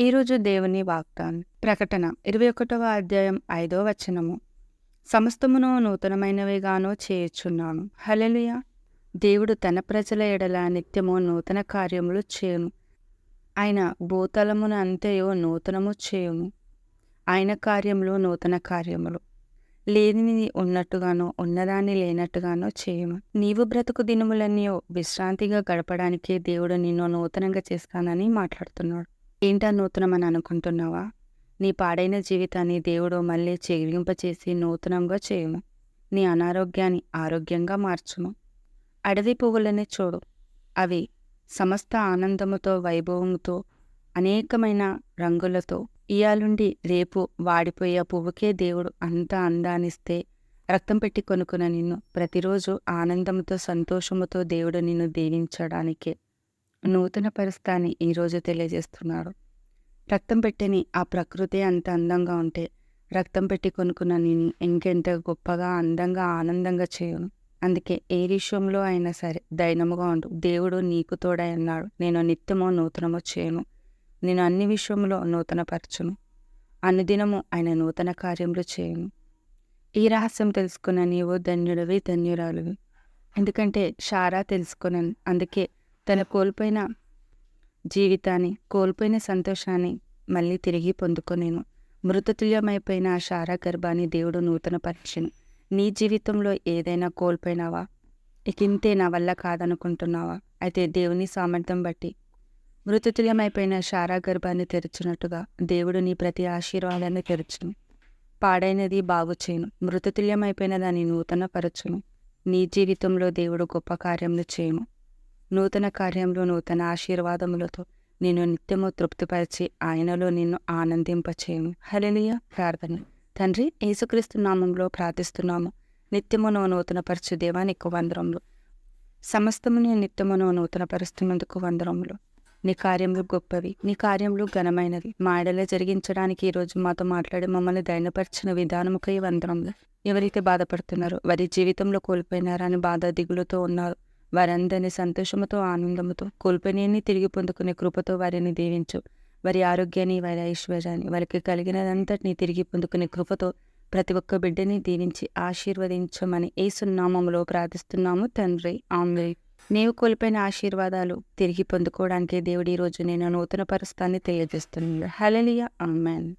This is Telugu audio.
ఈరోజు దేవుని వాగ్దానం ప్రకటన ఇరవై ఒకటవ అధ్యాయం ఐదో వచనము. సమస్తమును నూతనమైనవిగానో చేయుచున్నాను. హలెలుయ దేవుడు తన ప్రజల ఎడల నిత్యము నూతన కార్యములు చేయును. ఆయన భూతలమున అంతయో నూతనము చేయును. ఆయన కార్యములు నూతన కార్యములు. లేనిది ఉన్నట్టుగానో ఉన్నదాన్ని లేనట్టుగానో చేయము నీవు బ్రతుకు దినములన్నీ విశ్రాంతిగా గడపడానికి దేవుడు నిన్ను నూతనంగా చేస్తానని మాట్లాడుతున్నాడు. ఏంటా నూతనమని అనుకుంటున్నావా? నీ పాడైన జీవితాన్ని దేవుడు మళ్ళీ చెగిలింపచేసి నూతనంగా చేయము. నీ అనారోగ్యాన్ని ఆరోగ్యంగా మార్చుము. అడవి పువ్వులని చూడు. అవి సమస్త ఆనందముతో వైభవముతో అనేకమైన రంగులతో ఇయాలుండి రేపు వాడిపోయే పువ్వుకే దేవుడు అంత అందానిస్తే రక్తం పెట్టి కొనుక్కున్న నిన్ను ప్రతిరోజు ఆనందంతో సంతోషముతో దేవుడు నిన్ను దీవించడానికే. నూతన పరిస్థాన్ని ఈరోజు తెలియజేస్తున్నాడు రక్తం పెట్టని ఆ ప్రకృతి అంత అందంగా ఉంటే రక్తం పెట్టి కొనుక్కున్న నిన్ను ఇంకెంత గొప్పగా అందంగా ఆనందంగా చేయను? అందుకే ఏ విషయంలో అయినా సరే దైనముగా ఉండు. దేవుడు నీకు తోడై అన్నాడు నేను నిత్యమో నూతనమో చేయను. నేను అన్ని విషయంలో నూతనపరచును. అనుదినము ఆయన నూతన కార్యములు చేయను. ఈ రహస్యం తెలుసుకున్న నీవు ధన్యుడివి ధన్యురాలువి. ఎందుకంటే షారా తెలుసుకున్నాను అందుకే తన కోల్పోయిన జీవితాన్ని కోల్పోయిన సంతోషాన్ని మళ్ళీ తిరిగి పొందుకొనేను. మృతతుల్యమైపోయిన ఆ శారా గర్భాన్ని దేవుడు నూతన పరీక్షను నీ జీవితంలో ఏదైనా కోల్పోయినావా? ఇక ఇంతే నా వల్ల కాదనుకుంటున్నావా? అయితే దేవుని సామర్థ్యం బట్టి. మృతతుల్యమైపోయిన శారా గర్భాన్ని తెరిచినట్టుగా దేవుడు నీ ప్రతి ఆశీర్వాదాన్ని తెరచును. పాడైనది బాగు చేయను మృతతుల్యమైపోయిన దాన్ని నూతన పరచును నీ జీవితంలో దేవుడు గొప్ప కార్యములు చేయను. నూతన కార్యంలో నూతన ఆశీర్వాదములతో నేను నిత్యము తృప్తిపరిచి ఆయనలో నిన్ను ఆనందింపచేయము. హలలియ ప్రార్థన. తండ్రి యేసుక్రీస్తు నామంలో ప్రార్థిస్తున్నాము. నిత్యమును నూతనపరచు దేవానికి వందరములు సమస్తముని నిత్యమును నూతనపరుస్తున్నందుకు వందరములు నీ కార్యములు గొప్పవి నీ కార్యములు ఘనమైనవి. మా ఎడలే జరిగించడానికి ఈరోజు మాతో మాట్లాడి మమ్మల్ని దైనపరిచిన విధానముకై వందరములు ఎవరైతే బాధపడుతున్నారో వారి జీవితంలో కోల్పోయినారని బాధ దిగులుతో ఉన్నారు. వారందరినీ సంతోషముతో ఆనందముతో కోల్పోయినని తిరిగి పొందుకునే కృపతో వారిని దీవించు. వారి ఆరోగ్యాన్ని వారి ఐశ్వర్యాన్ని వారికి కలిగినదంతటిని తిరిగి పొందుకునే కృపతో ప్రతి ఒక్క బిడ్డని దీవించి ఆశీర్వదించమని ఏసునామములో ప్రార్థిస్తున్నాము తండ్రి. ఆమె నీవు కోల్పోయిన ఆశీర్వాదాలు తిరిగి పొందుకోవడానికి దేవుడు ఈరోజు నేను నూతన పరుస్తాన్ని తెలియజేస్తున్నాను హలలియా అమ్మాన్